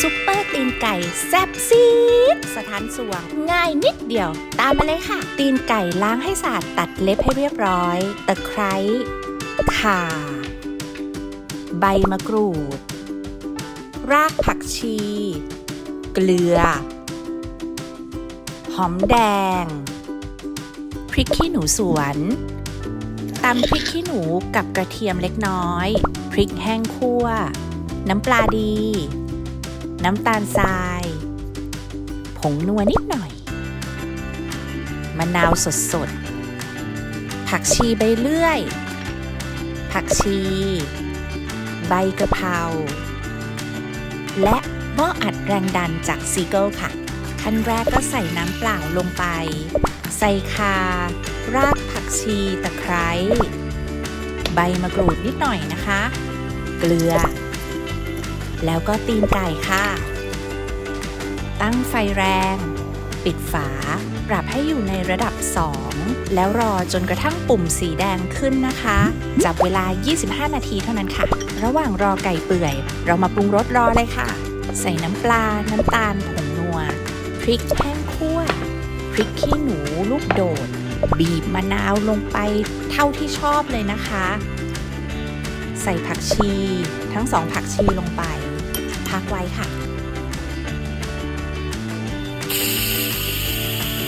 ซุปเปอร์ตีนไก่แซ่บซีดสถานสวงง่ายนิดเดียว ตามมาเลยค่ะ ตีนไก่ล้างให้สะอาดตัดเล็บให้เรียบร้อย ตะไคร้ข่า ใบมะกรูด รากผักชี เกลือ หอมแดง พริกขี้หนูสวนตำพริกขี้หนูกับกระเทียมเล็กน้อย พริกแห้งคั่ว น้ำปลาดี น้ำตาลทราย ผงนัวนิดหน่อย มะนาวสดๆผักชีใบเลื่อย ผักชี ใบกระเพรา และหม้ออัดแรงดันจากซีเกิลค่ะ ขั้นแรกก็ใส่น้ำเปล่าลงไป ใส่คา รากผักชีตะไคร้ ใบมะกรูดนิดหน่อยนะคะ เกลือ แล้วก็ตีนไก่ค่ะ ตั้งไฟแรง ปิดฝา ปรับให้อยู่ในระดับ 2 แล้วรอจนกระทั่งปุ่มสีแดงขึ้นนะคะ จับเวลา 25 นาทีเท่านั้นค่ะ ระหว่างรอไก่เปื่อย เรามาปรุงรสรอเลยค่ะ ใส่น้ำปลา น้ำตาล ผงนัว พริกแห้งคั่ว พริกขี้หนูลูกโดด บีบมะนาวลงไปเท่าที่ชอบเลยนะคะ ใส่ผักชี ทั้งสองผักชีลงไป พักไว้ค่ะ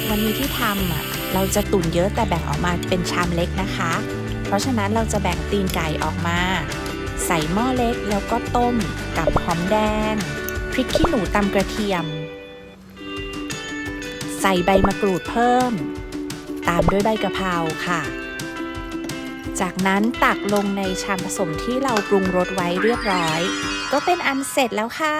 วันนี้ที่ทำอะเราจะตุ๋นเยอะแต่แบ่งออกมาเป็นชามเล็กนะคะ เพราะฉะนั้นเราจะแบ่งตีนไก่ออกมา ใส่หม้อเล็กแล้วก็ต้มกับหอมแดงพริกขี้หนูตำกระเทียม ใส่ใบมะกรูดเพิ่ม ตามด้วยใบกะเพราค่ะ จากนั้นตักลงในชามผสมที่เราปรุงรสไว้เรียบร้อย ก็เป็นอันเสร็จแล้วค่ะ